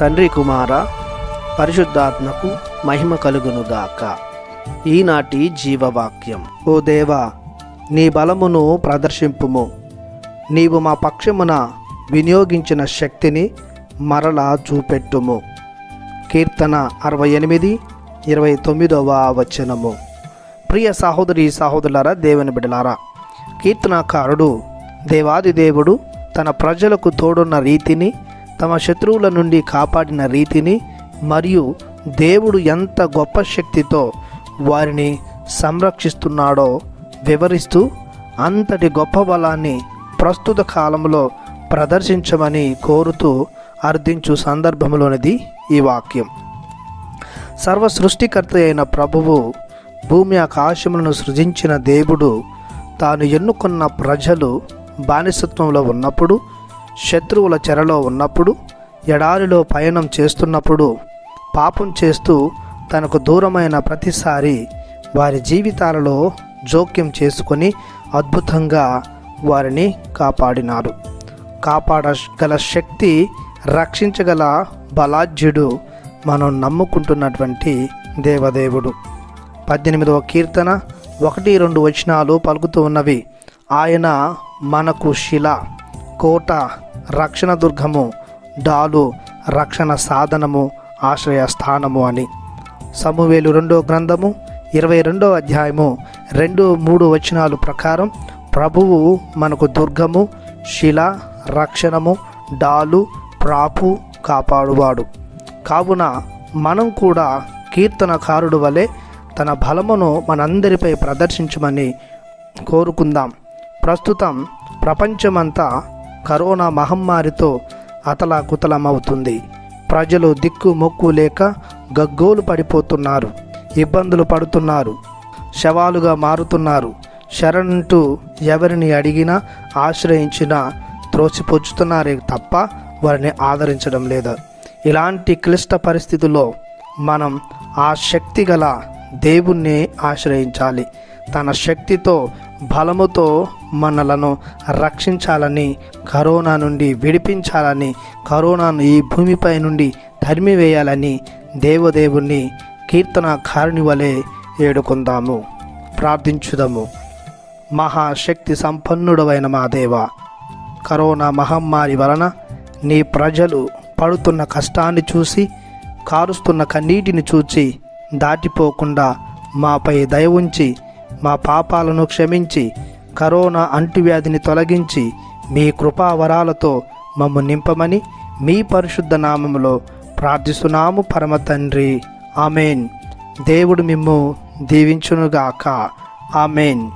తండ్రి కుమార పరిశుద్ధాత్మకు మహిమ కలుగునుగాక. ఈనాటి జీవవాక్యం. ఓ దేవా నీ బలమును ప్రదర్శింపుము. నీవు మా పక్షమున వినియోగించిన శక్తిని మరలా చూపెట్టుము. కీర్తన అరవై ఎనిమిది ఇరవై తొమ్మిదవ వచనము. ప్రియ సహోదరి సహోదరులారా దేవుని బిడలారా కీర్తనాకారుడు దేవాది దేవుడు తన ప్రజలకు తోడున్న రీతిని తమ శత్రువుల నుండి కాపాడిన రీతిని మరియు దేవుడు ఎంత గొప్ప శక్తితో వారిని సంరక్షిస్తున్నాడో వివరిస్తూ అంతటి గొప్ప బలాన్ని ప్రస్తుత కాలంలో ప్రదర్శించమని కోరుతూ అర్థించు సందర్భంలోనిది ఈ వాక్యం. సర్వ సృష్టికర్త అయిన ప్రభువు భూమి ఆకాశములను సృజించిన దేవుడు తాను ఎన్నుకున్న ప్రజలు బానిసత్వంలో ఉన్నప్పుడు శత్రువుల చెరలో ఉన్నప్పుడు ఎడారిలో పయనం చేస్తున్నప్పుడు పాపం చేస్తూ తనకు దూరమైన ప్రతిసారి వారి జీవితాలలో జోక్యం చేసుకొని అద్భుతంగా వారిని కాపాడినారు. కాపాడగల శక్తి రక్షించగల బలాజ్యుడు మనం నమ్ముకుంటున్నటువంటి దేవదేవుడు. పద్దెనిమిదవ కీర్తన ఒకటి రెండు వచనాలు పలుకుతూ ఉన్నవి. ఆయన మనకు శిల కోట రక్షణ దుర్గము డాలు రక్షణ సాధనము ఆశ్రయ స్థానము అని. సమూవేలు రెండో గ్రంథము ఇరవై రెండో అధ్యాయము రెండు మూడు వచనాలు ప్రకారం ప్రభువు మనకు దుర్గము శిల రక్షణము డాలు ప్రాపు కాపాడువాడు. కావున మనం కూడా కీర్తనకారుడు వలె తన బలమును మనందరిపై ప్రదర్శించమని కోరుకుందాం. ప్రస్తుతం ప్రపంచమంతా కరోనా మహమ్మారితో అతలాకుతలమవుతుంది. ప్రజలు దిక్కు మొక్కు లేక గగ్గోలు పడిపోతున్నారు. ఇబ్బందులు పడుతున్నారు. శవాలుగా మారుతున్నారు. శరణంటూ ఎవరిని అడిగినా ఆశ్రయించినా త్రోసిపుచ్చుతున్నారే తప్ప వారిని ఆదరించడం లేదు? ఇలాంటి క్లిష్ట పరిస్థితుల్లో మనం ఆ శక్తి గల దేవుణ్ణి ఆశ్రయించాలి. తన శక్తితో బలముతో మనలను రక్షించాలని కరోనా నుండి విడిపించాలని కరోనాను ఈ భూమిపై నుండి తరిమివేయాలని దేవదేవుణ్ణి కీర్తనకారుని వలె ఏడుకుందాము. ప్రార్థించుదాము. మహాశక్తి సంపన్నుడవైన మా దేవ కరోనా మహమ్మారి వలన నీ ప్రజలు పడుతున్న కష్టాన్ని చూసి కారుస్తున్న కన్నీటిని చూచి దాటిపోకుండా మాపై దయ ఉంచి మా పాపాలను క్షమించి కరోనా అంటువ్యాధిని తొలగించి మీ కృపావరాలతో మమ్ము నింపమని మీ పరిశుద్ధ నామములో ప్రార్థిస్తున్నాము పరమ తండ్రి. ఆమెన్. దేవుడు మిమ్ము దీవించునుగాక. ఆమెన్.